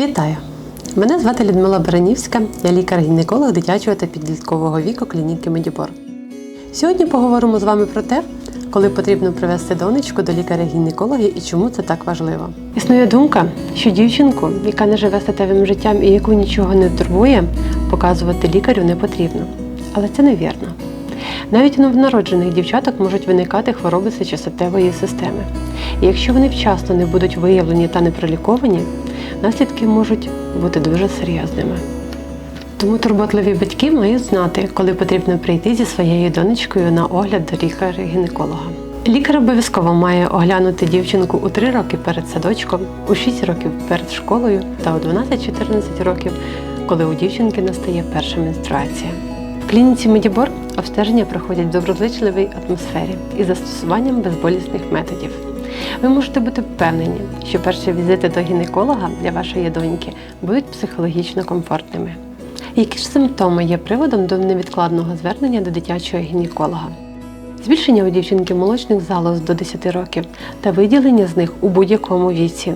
Вітаю! Мене звати Людмила Баранівська, я лікар-гінеколог дитячого та підліткового віку клініки Медібор. Сьогодні поговоримо з вами про те, коли потрібно привести донечку до лікаря-гінеколога і чому це так важливо. Існує думка, що дівчинку, яка не живе статевим життям і яку нічого не турбує, показувати лікарю не потрібно. Але це невірно. Навіть у новонароджених дівчаток можуть виникати хвороби сечостатевої системи. І якщо вони вчасно не будуть виявлені та не проліковані, наслідки можуть бути дуже серйозними. Тому турботливі батьки мають знати, коли потрібно прийти зі своєю донечкою на огляд до лікаря-гінеколога. Лікар обов'язково має оглянути дівчинку у 3 роки перед садочком, у 6 років перед школою та у 12-14 років, коли у дівчинки настає перша менструація. В клініці Медібор обстеження проходять в доброзичливій атмосфері із застосуванням безболісних методів. Ви можете бути впевнені, що перші візити до гінеколога для вашої доньки будуть психологічно комфортними. Які ж симптоми є приводом до невідкладного звернення до дитячого гінеколога? Збільшення у дівчинки молочних залоз до 10 років та виділення з них у будь-якому віці,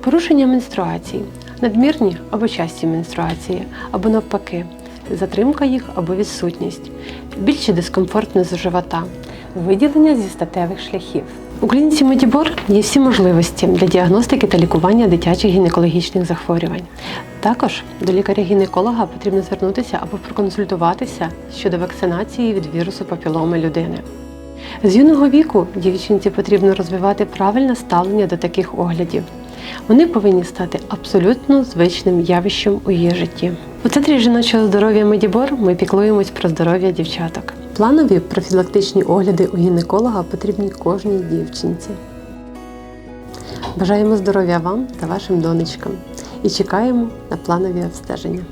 порушення менструацій, надмірні або часті менструації, або навпаки, затримка їх або відсутність, дискомфорт внизу живота, виділення зі статевих шляхів. У клініці Медібор є всі можливості для діагностики та лікування дитячих гінекологічних захворювань. Також до лікаря-гінеколога потрібно звернутися або проконсультуватися щодо вакцинації від вірусу папіломи людини. З юного віку дівчинці потрібно розвивати правильне ставлення до таких оглядів. Вони повинні стати абсолютно звичним явищем у її житті. У центрі жіночого здоров'я Медібор ми піклуємось про здоров'я дівчаток. Планові профілактичні огляди у гінеколога потрібні кожній дівчинці. Бажаємо здоров'я вам та вашим донечкам і чекаємо на планові обстеження.